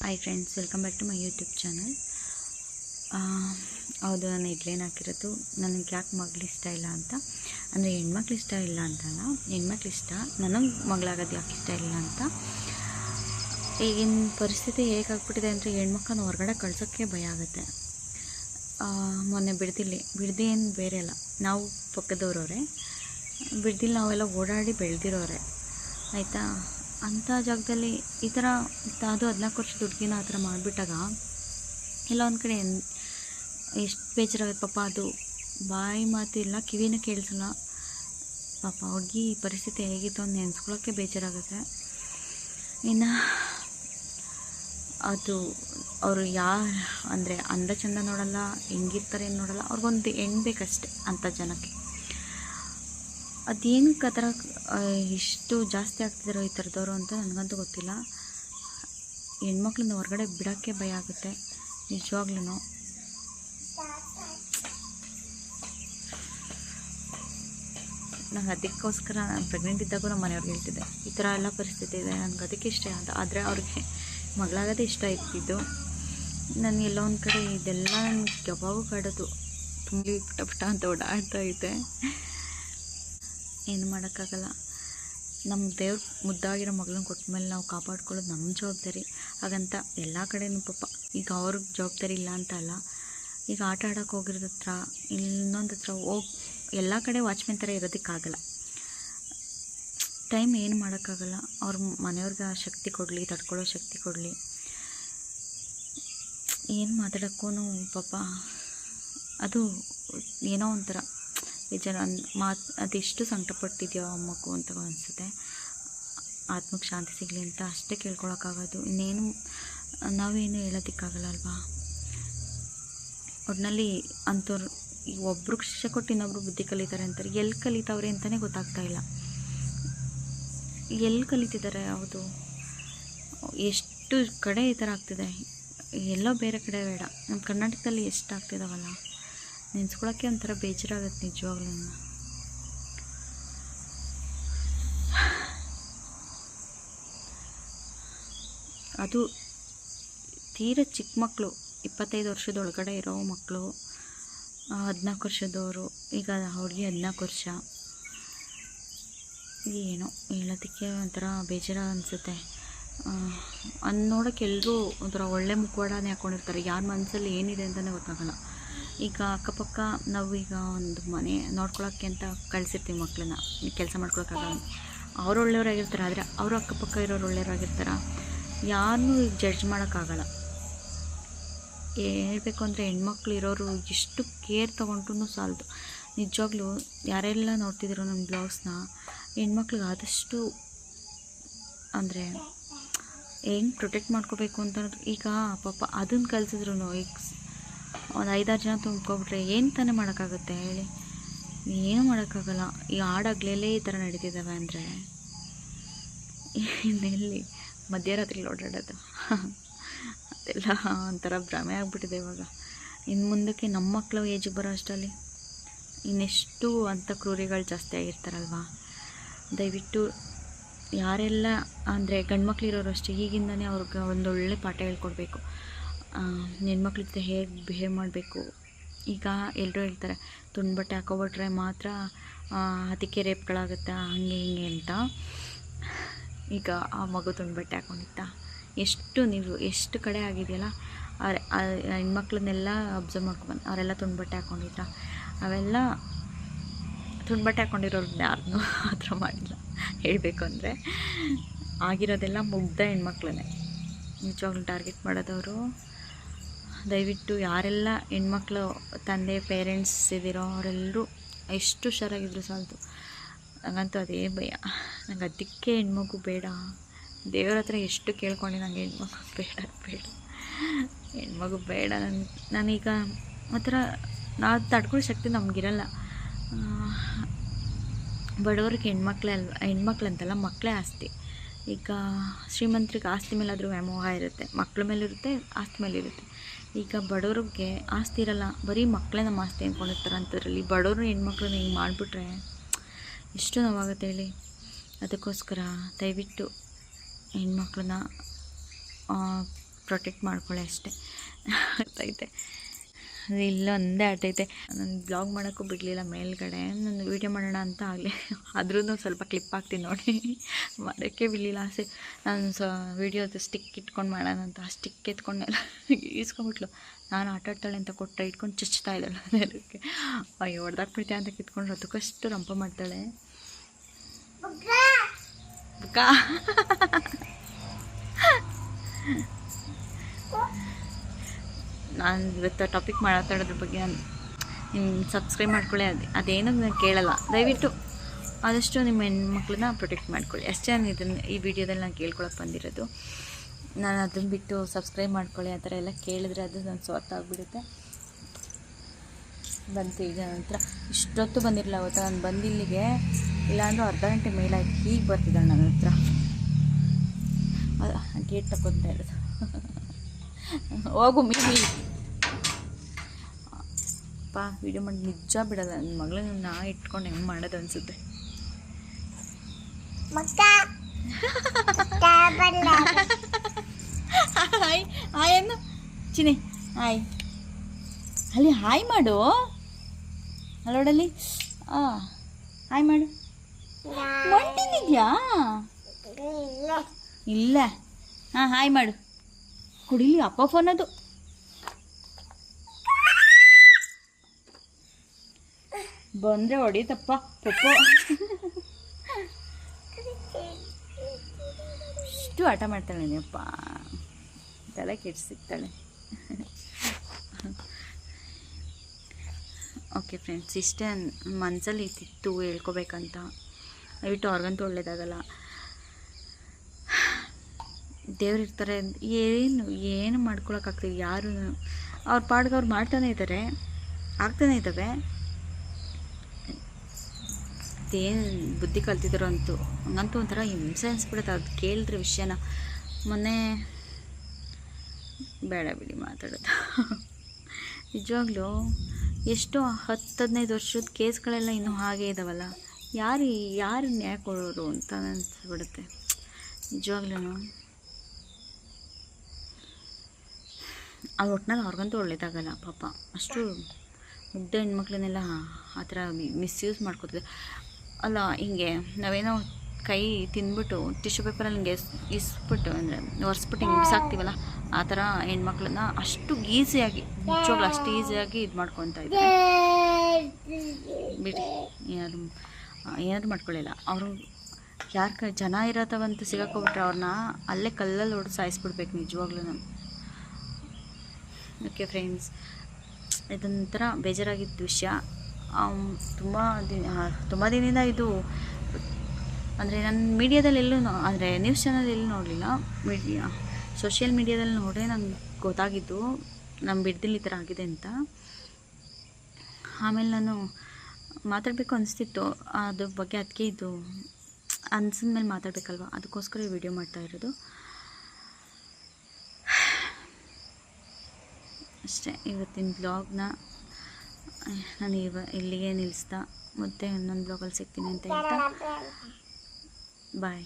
Hi friends welcome back to my YouTube channel ಹೌದು, ನಾನು ಇಡ್ಲೇನು ಹಾಕಿರೋದು? ನನಗೆ ಯಾಕೆ ಮಗಳು ಇಷ್ಟ ಇಲ್ಲ ಅಂತ? ಅಂದರೆ ಹೆಣ್ಮಕ್ಳು ಇಷ್ಟ ಇಲ್ಲ ಅಂತಲ್ಲ, ಹೆಣ್ಮಕ್ಳು ಇಷ್ಟ, ನನಗೆ ಮಗಳಾಗೋದು ಯಾಕೆ ಇಷ್ಟ ಇಲ್ಲ ಅಂತ? ಈಗಿನ ಪರಿಸ್ಥಿತಿ ಹೇಗಾಗ್ಬಿಟ್ಟಿದೆ ಅಂದರೆ ಹೆಣ್ಮಕ್ಳನ್ನ ಹೊರಗಡೆ ಕಳ್ಸೋಕ್ಕೆ ಭಯ ಆಗುತ್ತೆ. ಮೊನ್ನೆ ಬಿಡ್ದಿಲ್ಲಿ, ಬಿಡ್ದಿ ಏನು ಬೇರೆ ಅಲ್ಲ. ನಾವು ಪಕ್ಕದವ್ರವ್ರೆ ಬಿಡ್ದಿಲ್ಲಿ ನಾವೆಲ್ಲ ಓಡಾಡಿ ಬೆಳೆದಿರೋರೆ. ಆಯಿತಾ? ಅಂಥ ಜಾಗದಲ್ಲಿ ಈ ಥರ ಅದು ಹದಿನಾಲ್ಕು ವರ್ಷ ದುಡ್ಗಿನ ಆ ಥರ ಮಾಡಿಬಿಟ್ಟಾಗ ಇಲ್ಲ ಒಂದು ಕಡೆ ಎಷ್ಟು ಬೇಜಾರಾಗುತ್ತೆ ಪಾಪ ಅದು. ಬಾಯಿ ಮಾತಿಲ್ಲ ಕಿವಿನ ಕೇಳಿಸಲ್ಲ. ಪಾಪ ಹುಡುಗಿ ಪರಿಸ್ಥಿತಿ ಹೇಗಿತ್ತು ಅಂತ ನೆನೆಸ್ಕೊಳ್ಳೋಕ್ಕೆ ಬೇಜಾರಾಗುತ್ತೆ. ಇನ್ನು ಅದು ಅವರು ಯಾ ಅಂದರೆ ಅಂದ ಚಂದ ನೋಡಲ್ಲ, ಹೆಂಗಿರ್ತಾರೆ ಏನು ನೋಡಲ್ಲ. ಅವ್ರಿಗೊಂದು ಹೆಣ್ಣು ಬೇಕಷ್ಟೆ ಅಂಥ ಜನಕ್ಕೆ. ಅದೇನಕ್ಕೆ ಆ ಥರ ಇಷ್ಟು ಜಾಸ್ತಿ ಆಗ್ತಿದ್ರು ಈ ಥರದವರು ಅಂತ ನನಗಂತೂ ಗೊತ್ತಿಲ್ಲ. ಹೆಣ್ಮಕ್ಳನ್ನ ಹೊರಗಡೆ ಬಿಡೋಕ್ಕೆ ಭಯ ಆಗುತ್ತೆ ನಿಜವಾಗ್ಲೂ ನಂಗೆ ಅದಕ್ಕೋಸ್ಕರ ನಾನು ಪ್ರೆಗ್ನೆಂಟ್ ಇದ್ದಾಗೂ ನಮ್ಮ ಮನೆಯವ್ರಿಗೆ ಹೇಳ್ತಿದ್ದೆ, ಈ ಥರ ಎಲ್ಲ ಪರಿಸ್ಥಿತಿ ಇದೆ ನನಗೆ ಅದಕ್ಕೆ ಇಷ್ಟ ಅಂತ ಆದರೆ ಅವ್ರಿಗೆ ಮಗಳಾಗೋದೇ ಇಷ್ಟ ಇರ್ತಿದ್ದು ನನಗೆ ಎಲ್ಲೋ ಒಂದು ಕಡೆ ಇದೆಲ್ಲ ನನಗೆ ಯಾವಾಗೂ ಕಾಡೋದು ತುಂಬಿ ಪುಟ ಪುಟ ಅಂತ ಓಡಾಡ್ತಾ ಇದೆ ಏನು ಮಾಡೋಕ್ಕಾಗಲ್ಲ. ನಮ್ಮ ದೇವ್ರ ಮುದ್ದಾಗಿರೋ ಮಗಳನ್ನ ಕೊಟ್ಟ ಮೇಲೆ ನಾವು ಕಾಪಾಡ್ಕೊಳ್ಳೋದು ನಮ್ಮ ಜವಾಬ್ದಾರಿ. ಹಾಗಂತ ಎಲ್ಲ ಕಡೆನೂ ಪಾಪ ಈಗ ಅವ್ರಿಗೆ ಜವಾಬ್ದಾರಿ ಇಲ್ಲ ಅಂತ ಅಲ್ಲ. ಈಗ ಆಟ ಆಡೋಕೆ ಹೋಗಿರೋದ ಹತ್ರ ಇನ್ನೊಂದು ಹತ್ರ ಹೋಗಿ ಎಲ್ಲ ಕಡೆ ವಾಚ್ಮೆನ್ ಥರ ಇರೋದಕ್ಕಾಗಲ್ಲ. ಟೈಮ್ ಏನು ಮಾಡೋಕ್ಕಾಗಲ್ಲ. ಅವ್ರ ಮನೆಯವ್ರಿಗೆ ಆ ಶಕ್ತಿ ಕೊಡಲಿ, ತಡ್ಕೊಳ್ಳೋ ಶಕ್ತಿ ಕೊಡಲಿ. ಏನು ಮಾತಾಡೋಕ್ಕೂ ಪಾಪ ಅದು ಏನೋ ಒಂಥರ. ಬೇಜಾರು ಅನ್ ಮಾತು ಅದೆಷ್ಟು ಸಂಕಟಪಟ್ಟಿದೆಯೋ ಆ ಮಗು ಅಂತ ಅನಿಸುತ್ತೆ. ಆತ್ಮಕ್ಕೆ ಶಾಂತಿ ಸಿಗಲಿ ಅಂತ ಅಷ್ಟೇ ಕೇಳ್ಕೊಳಕ್ಕಾಗೋದು. ಇನ್ನೇನು, ನಾವೇನು ಹೇಳೋದಕ್ಕಾಗಲ್ಲ ಅಲ್ವಾ? ಒಟ್ಟಿನಲ್ಲಿ ಅಂಥವ್ರು ಒಬ್ರಿಗೆ ಶಿಕ್ಷೆ ಕೊಟ್ಟು ಇನ್ನೊಬ್ರು ಬುದ್ಧಿ ಕಲಿತಾರೆ ಅಂತಾರೆ. ಎಲ್ಲಿ ಕಲಿತಾವ್ರೆ ಅಂತಲೇ ಗೊತ್ತಾಗ್ತಾ ಇಲ್ಲ. ಎಲ್ಲಿ ಕಲಿತಿದ್ದಾರೆ ಹೌದು? ಎಷ್ಟು ಕಡೆ ಈ ಥರ ಆಗ್ತಿದೆ? ಎಲ್ಲೋ ಬೇರೆ ಕಡೆ ಬೇಡ. ನಮ್ಮ ಕರ್ನಾಟಕದಲ್ಲಿ ಎಷ್ಟು ಆಗ್ತಿದಾವಲ್ಲ? ನೆನೆಸ್ಕೊಳಕ್ಕೆ ಒಂಥರ ಬೇಜಾರಾಗತ್ತೆ ನಿಜವಾಗ್ಲೂ. ಅದು ತೀರ ಚಿಕ್ಕ ಮಕ್ಕಳು, ಇಪ್ಪತ್ತೈದು ವರ್ಷದ ಒಳಗಡೆ ಇರೋ ಮಕ್ಕಳು ಹದಿನಾಲ್ಕು ವರ್ಷದವರು, ಈಗ ಅವ್ರಿಗೆ ಹದಿನಾಲ್ಕು ವರ್ಷ. ಏನೋ ಹೇಳೋದಕ್ಕೆ ಒಂಥರ ಬೇಜಾರ ಅನಿಸುತ್ತೆ. ಅನ್ ನೋಡೋಕ್ಕೆ ಎಲ್ಲರೂ ಒಂಥರ ಒಳ್ಳೆ ಮುಖವಾಡನೇ ಹಾಕ್ಕೊಂಡಿರ್ತಾರೆ ಯಾರ ಮನಸ್ಸಲ್ಲಿ ಏನಿದೆ ಅಂತಲೇ ಗೊತ್ತಾಗಲ್ಲ. ಈಗ ಅಕ್ಕಪಕ್ಕ ನಾವು ಈಗ ಒಂದು ಮನೆ ನೋಡ್ಕೊಳಕ್ಕೆ ಅಂತ ಕಳಿಸಿರ್ತೀವಿ ಮಕ್ಕಳನ್ನ ಕೆಲಸ ಮಾಡ್ಕೊಳಕ್ಕಾಗಲ್ಲ ಅವ್ರು ಒಳ್ಳೆಯವರಾಗಿರ್ತಾರೆ, ಆದರೆ ಅವರು ಅಕ್ಕಪಕ್ಕ ಇರೋರು ಒಳ್ಳೆಯವರಾಗಿರ್ತಾರ. ಯಾರನ್ನೂ ಈಗ ಜಡ್ಜ್ ಮಾಡೋಕ್ಕಾಗಲ್ಲ ಹೇಳಬೇಕು ಅಂದರೆ ಹೆಣ್ಮಕ್ಳು ಇರೋರು ಎಷ್ಟು ಕೇರ್ ತೊಗೊಂಡ್ರೂ ಸಾಲದು. ನಿಜವಾಗ್ಲೂ ಯಾರೆಲ್ಲ ನೋಡ್ತಿದ್ರು ನಮ್ಮ ಬ್ಲೌಸ್ನ ಹೆಣ್ಮಕ್ಳಿಗೆ ಆದಷ್ಟು ಅಂದರೆ ಹೆಂಗೆ ಪ್ರೊಟೆಕ್ಟ್ ಮಾಡ್ಕೋಬೇಕು ಅಂತ ಈಗ ಪಾಪ ಅದನ್ನು ಕಲಿಸಿದ್ರು ಈಗ ಒಂದು ಐದಾರು ಜನ ತುಂಬ್ಕೊಬಿಟ್ರೆ ಏನು ತಾನೇ ಮಾಡೋಕ್ಕಾಗುತ್ತೆ ಹೇಳಿ. ಏನು ಮಾಡೋಕ್ಕಾಗಲ್ಲ. ಈ ಹಾಡಾಗ್ಲೇ ಈ ಥರ ನಡೀತಿದ್ದಾವೆ ಅಂದರೆ. ಇನ್ನೆಲ್ಲಿ? ಮಧ್ಯರಾತ್ರಿ ಓಡಾಡೋದು. ಅದೆಲ್ಲ ಒಂಥರ ಭ್ರಮೆ ಆಗಿಬಿಟ್ಟಿದೆ ಇವಾಗ. ಇನ್ನು ಮುಂದಕ್ಕೆ ನಮ್ಮ ಮಕ್ಕಳು ಏಜಿಗೆ ಬರೋ ಅಷ್ಟರಲ್ಲಿ ಇನ್ನೆಷ್ಟು ಅಂಥ ಕ್ರೂರಿಗಳು ಜಾಸ್ತಿ ಆಗಿರ್ತಾರಲ್ವ. ದಯವಿಟ್ಟು ಯಾರೆಲ್ಲ ಅಂದರೆ ಗಂಡು ಮಕ್ಕಳಿರೋರು ಅಷ್ಟೇ, ಈಗಿಂದನೇ ಅವ್ರಿಗೆ ಒಂದೊಳ್ಳೆ ಪಾಠ ಹೇಳ್ಕೊಡ್ಬೇಕು. ಹೆಣ್ಮಕ್ಳ ಜೊತೆ ಹೇಗೆ ಬಿಹೇವ್ ಮಾಡಬೇಕು? ಈಗ ಎಲ್ಲರೂ ಹೇಳ್ತಾರೆ ತುಂಡು ಬಟ್ಟೆ ಹಾಕೊಬಿಟ್ರೆ ಮಾತ್ರ ಅದಕ್ಕೆ ರೇಪ್ಗಳಾಗುತ್ತೆ, ಹಾಗೆ ಹೀಗೆ ಅಂತ. ಈಗ ಆ ಮಗು ತುಂಡು ಬಟ್ಟೆ ಹಾಕೊಂಡಿತ್ತ ಎಷ್ಟು ನೀವು, ಎಷ್ಟು ಕಡೆ ಆಗಿದೆಯಲ್ಲ ಹೆಣ್ಮಕ್ಳನ್ನೆಲ್ಲ ಅಬ್ಸರ್ವ್ ಮಾಡ್ಕೊಬಂದು ಅವರೆಲ್ಲ ತುಂಡು ಬಟ್ಟೆ ಹಾಕೊಂಡಿದ್ರ ಅವೆಲ್ಲ ತುಂಡು ಬಟ್ಟೆ ಹಾಕೊಂಡಿರೋರು ಯಾರನ್ನೂ ಆ ಥರ ಮಾಡಿಲ್ಲ. ಹೇಳಬೇಕು ಅಂದರೆ, ಆಗಿರೋದೆಲ್ಲ ಮುಗ್ಧ ಹೆಣ್ಮಕ್ಳೇ ನಿಜವಾಗ್ಲೂ ಟಾರ್ಗೆಟ್ ಮಾಡೋದವರು ದಯವಿಟ್ಟು ಯಾರೆಲ್ಲ ಹೆಣ್ಮಕ್ಳು, ತಂದೆ ಪೇರೆಂಟ್ಸ್ ಇದ್ದೀರೋ ಅವರೆಲ್ಲರೂ ಎಷ್ಟು ಹುಷಾರಾಗಿದ್ರು ಸಾಲದು. ನನಗಂತೂ ಅದೇ ಭಯ. ನಂಗೆ ಅದಕ್ಕೆ ಹೆಣ್ಮಗು ಬೇಡ. ದೇವ್ರ ಹತ್ರ ಎಷ್ಟು ಕೇಳ್ಕೊಂಡೆ ನನಗೆ ಹೆಣ್ಮಗು ಬೇಡ ಬೇಡ. ಹೆಣ್ಮಗು ಬೇಡ ನನ್ನ ನಾನೀಗ ಒಂಥರ ನಾವು ತಡ್ಕೊಳ್ಳೋ ಶಕ್ತಿ ನಮಗಿರಲ್ಲ. ಬಡವ್ರಿಗೆ ಹೆಣ್ಮಕ್ಳೇ ಅಲ್ವ, ಹೆಣ್ಮಕ್ಳು ಅಂತಲ್ಲ ಮಕ್ಕಳೇ ಆಸ್ತಿ. ಈಗ ಶ್ರೀಮಂತರಿಗೆ ಆಸ್ತಿ ಮೇಲಾದರೂ ವ್ಯಾಮೋಹ ಇರುತ್ತೆ. ಮಕ್ಳ ಮೇಲಿರುತ್ತೆ, ಆಸ್ತಿ ಮೇಲೆ ಇರುತ್ತೆ ಈಗ ಬಡವ್ರಿಗೆ ಆಸ್ತಿ ಇರಲ್ಲ, ಬರೀ ಮಕ್ಕಳೇ ನಮ್ಮ ಆಸ್ತಿ ಅಂದ್ಕೊಂಡಿರ್ತಾರೆ ಅಂಥದ್ರಲ್ಲಿ. ಬಡವರು ಹೆಣ್ಮಕ್ಳನ್ನ ಹಿಂಗೆ ಮಾಡಿಬಿಟ್ರೆ ಎಷ್ಟು ನೋವಾಗುತ್ತೆ ಹೇಳಿ. ಅದಕ್ಕೋಸ್ಕರ ದಯವಿಟ್ಟು ಹೆಣ್ಮಕ್ಳನ್ನ ಪ್ರೊಟೆಕ್ಟ್ ಮಾಡ್ಕೊಳ್ಳಿ ಅಷ್ಟೇ. ಗೊತ್ತೈತೆ ಇಲ್ಲೊಂದೇ ಆಟೈತೆ ನಾನು ಬ್ಲಾಗ್ ಮಾಡೋಕ್ಕೂ ಬಿಡಲಿಲ್ಲ ಮೇಲ್ಗಡೆ. ನಾನು ವೀಡಿಯೋ ಮಾಡೋಣ ಅಂತ ಆಗಲಿ. ಆದ್ರೂ ಸ್ವಲ್ಪ ಕ್ಲಿಪ್ ಹಾಕ್ತೀನಿ ನೋಡಿ. ಮಾಡೋಕ್ಕೆ ಬಿಡಲಿಲ್ಲ ಆಸೆ. ನಾನು ಸ ವೀಡಿಯೋದು ಸ್ಟಿಕ್ ಇಟ್ಕೊಂಡು ಮಾಡೋಣ ಅಂತ. ಆ ಸ್ಟಿಕ್ ಎತ್ಕೊಂಡೆಲ್ಲ ಈಸ್ಕೊಂಬಿಟ್ಲು ನಾನು ಆಟಾಡ್ತಾಳೆ ಅಂತ ಕೊಟ್ಟರೆ ಇಟ್ಕೊಂಡು ಚುಚ್ತಾ ಇದ್ದಾಳೆ ಅದಕ್ಕೆ. ಅಯ್ಯೋ ಹೊಡೆದಾಕ್ಬಿಡ್ತೆ ಅಂತ ಕಿತ್ಕೊಂಡ್ರೆ. ಅದಕ್ಕಷ್ಟು ರಂಪ ಮಾಡ್ತಾಳೆ. ಬುಕ್ಕ ನಾನು ಇವತ್ತು ಟಾಪಿಕ್ ಮಾತಾಡೋದ್ರ ಬಗ್ಗೆ ನಾನು ನಿಮ್ಮ ಸಬ್ಸ್ಕ್ರೈಬ್ ಮಾಡ್ಕೊಳ್ಳಿ. ಅದು ಅದೇನೋ ನಾನು ಕೇಳಲ್ಲ. ದಯವಿಟ್ಟು ಆದಷ್ಟು ನಿಮ್ಮ ಹೆಣ್ಮಕ್ಳನ್ನ ಪ್ರೊಟೆಕ್ಟ್ ಮಾಡ್ಕೊಳ್ಳಿ. ಅಷ್ಟೇ ನಾನು ಇದನ್ನು ಈ ವಿಡಿಯೋದಲ್ಲಿ ನಾನು ಕೇಳ್ಕೊಳಕ್ಕೆ ಬಂದಿರೋದು. ನಾನು ಅದನ್ನು ಬಿಟ್ಟು ಸಬ್ಸ್ಕ್ರೈಬ್ ಮಾಡ್ಕೊಳ್ಳಿ. ಆ ಥರ ಎಲ್ಲ ಕೇಳಿದ್ರೆ ಅದು ನನ್ನ ಸ್ವಾರ್ಥ ಆಗಿಬಿಡುತ್ತೆ. ಬಂತು ಈಗ ನಂತರ ಇಷ್ಟೊತ್ತು ಬಂದಿರಲಿಲ್ಲ ಅವತ್ತು ನಾನು ಬಂದಿಲ್ಲಿಗೆ ಇಲ್ಲಾಂದ್ರೆ ಅರ್ಧ ಗಂಟೆ ಮೇಲಾಯ್ತು. ಹೀಗೆ ಬರ್ತಿದ್ದಾಳೆ ನನ್ನ ಹತ್ರ. ಗೇಟ್ ತಗೊತಾ ಇರೋದು. ಹೋಗು ಮೀ ಅಪ್ಪ ವಿಡಿಯೋ ಮಾಡಿ ನಿಜ ಬಿಡಲ್ಲ. ನನ್ನ ಮಗಳನ್ನ ನಾ ಇಟ್ಕೊಂಡು ಹೆಂಗೆ ಮಾಡೋದು ಅನಿಸುತ್ತೆ. ಹಾಯ್ ಹಾಯ್ ಅನ್ನು ಚಿನಿ ಹಾಯ್. ಅಲ್ಲಿ ಹಾಯ್ ಮಾಡು. ಅಲ್ಲೋಡಲ್ಲಿ ಆ ಹಾಯ್ ಮಾಡು. ಮಂಟಿನಿದ್ಯಾ ಇಲ್ಲ. ಹಾಂ ಹಾಯ್ ಮಾಡು. ಕುಡಿಲಿ ಅಪ್ಪ ಫೋನ್ ಅದು. ಬಂದರೆ ಹೊಡಿತಪ್ಪ, ಪಪ್ಪು. ಇಷ್ಟು ಆಟ ಮಾಡ್ತಾಳೆ ಅಪ್ಪ. ತಲೆ ಕೆಟ್ಟು ಸಿಗ್ತಾಳೆ. ಓಕೆ ಫ್ರೆಂಡ್ಸ್ ಇಷ್ಟೇ ಮನಸ್ಸಲ್ಲಿ ಇತ್ತಿತ್ತು ಹೇಳ್ಕೊಬೇಕಂತ. ದಯವಿಟ್ಟು ಅವ್ರಿಗಂತೂ ಒಳ್ಳೇದಾಗಲ್ಲ ದೇವ್ರು ಇರ್ತಾರೆ ಏನು ಏನು ಮಾಡ್ಕೊಳಕ್ಕಾಗ್ತದೆ ಯಾರು, ಅವ್ರ ಪಾಡ್ಗೆ ಅವ್ರು ಮಾಡ್ತಾನೆ ಇದ್ದಾರೆ ಆಗ್ತಾನೆ ಇದ್ದಾವೆ ಏನು ಬುದ್ಧಿ ಕಲ್ತಿದ್ರು ಅಂತೂ, ಹಂಗಂತೂ ಒಂಥರ ಹಿಂಸೆ ಅನ್ಸ್ಬಿಡುತ್ತೆ. ಅದು ಕೇಳಿದ್ರೆ ವಿಷಯನ ಮೊನ್ನೆ ಬೇಡ ಬಿಡಿ ಮಾತಾಡೋದು. ನಿಜವಾಗ್ಲೂ ಎಷ್ಟು ಹತ್ತು ಹದಿನೈದು ವರ್ಷದ ಕೇಸ್ಗಳೆಲ್ಲ ಇನ್ನೂ ಹಾಗೆ ಇದ್ದಾವಲ್ಲ ಯಾರು ಯಾರು ನ್ಯಾಯ ಕೊಡೋರು ಅಂತ ಅನಿಸ್ಬಿಡುತ್ತೆ. ನಿಜವಾಗ್ಲೂ. ಆ ಒಟ್ಟಿನಲ್ಲಿ ಅವ್ರಿಗಂತೂ ಒಳ್ಳೇದಾಗಲ್ಲ ಪಾಪ. ಅಷ್ಟು ಮುಗ್ಧ ಹೆಣ್ಮಕ್ಳನ್ನೆಲ್ಲ ಆ ಥರ ಮಿಸ್ಯೂಸ್ ಮಾಡ್ಕೋತಾರೆ ಅಲ್ಲ, ಹಿಂಗೆ ನಾವೇನೋ ಕೈ ತಿಂದ್ಬಿಟ್ಟು ಟಿಶ್ಯೂ ಪೇಪರಲ್ಲಿ ಹಿಂಗೆ ಇಸ್ಬಿಟ್ಟು ಅಂದರೆ ಒರೆಸ್ಬಿಟ್ಟು ಹಿಂಗೆ ಬಿಸಾಕ್ತೀವಲ್ಲ, ಆ ಥರ ಹೆಣ್ಮಕ್ಳನ್ನ ಅಷ್ಟು ಈಸಿಯಾಗಿ ನಿಜವಾಗ್ಲೂ ಅಷ್ಟು ಈಸಿಯಾಗಿ ಇದು ಮಾಡ್ಕೊತಾ ಇದ್ದಾರೆ. ಬಿಡಿ, ಏನಾದ್ರು ಏನಾದ್ರು ಮಾಡ್ಕೊಳ್ಳಿಲ್ಲ. ಅವರು ಯಾರ ಕ, ಜನ ಇರತ್ತವಂತ ಸಿಗಾಕೋಬಿಟ್ರೆ ಅವ್ರನ್ನ ಅಲ್ಲೇ ಕಲ್ಲಲ್ಲಿ ಹೊಡೆದು ಸಾಯಿಸ್ಬಿಡ್ಬೇಕು ನಿಜವಾಗ್ಲೂ ಓಕೆ ಫ್ರೆಂಡ್ಸ್ ಇದೊಂಥರ ಬೇಜಾರಾಗಿದ್ದ ವಿಷಯ. ತುಂಬ ದಿನ ತುಂಬ ದಿನದಿಂದ ಇದು, ಅಂದರೆ ನನ್ನ ಮೀಡಿಯಾದಲ್ಲಿ ಎಲ್ಲೂ ಅಂದರೆ ನ್ಯೂಸ್ ಚಾನಲ್ ಎಲ್ಲೂ ನೋಡಲಿಲ್ಲ. ಮೀಡಿಯಾ ಸೋಷಿಯಲ್ ಮೀಡಿಯಾದಲ್ಲಿ ನೋಡೇ ನಂಗೆ ಗೊತ್ತಾಗಿದ್ದು ನಮ್ಮ ಬಿಡ್ದಿಲ್ಲಿ ಈ ಥರ ಆಗಿದೆ ಅಂತ. ಆಮೇಲೆ ನಾನು ಮಾತಾಡಬೇಕು ಅನಿಸ್ತಿತ್ತು. ಅದ್ರ ಬಗ್ಗೆ ಅದಕ್ಕೆ ಇದು ಅನ್ಸಿದ ಮೇಲೆ ಮಾತಾಡಬೇಕಲ್ವ? ಅದಕ್ಕೋಸ್ಕರ ಈ ವಿಡಿಯೋ ಮಾಡ್ತಾ ಇರೋದು. ಅಷ್ಟೇ, ಇವತ್ತಿನ ಬ್ಲಾಗ್ನ ನಾನು ಇವ ಇಲ್ಲಿಗೆ ನಿಲ್ಲಿಸ್ತಾ ಮತ್ತೆ ಇನ್ನೊಂದು ಬ್ಲಾಗಲ್ಲಿ ಸಿಗ್ತೀನಿ ಅಂತ ಹೇಳ್ತಾ. ಬಾಯ್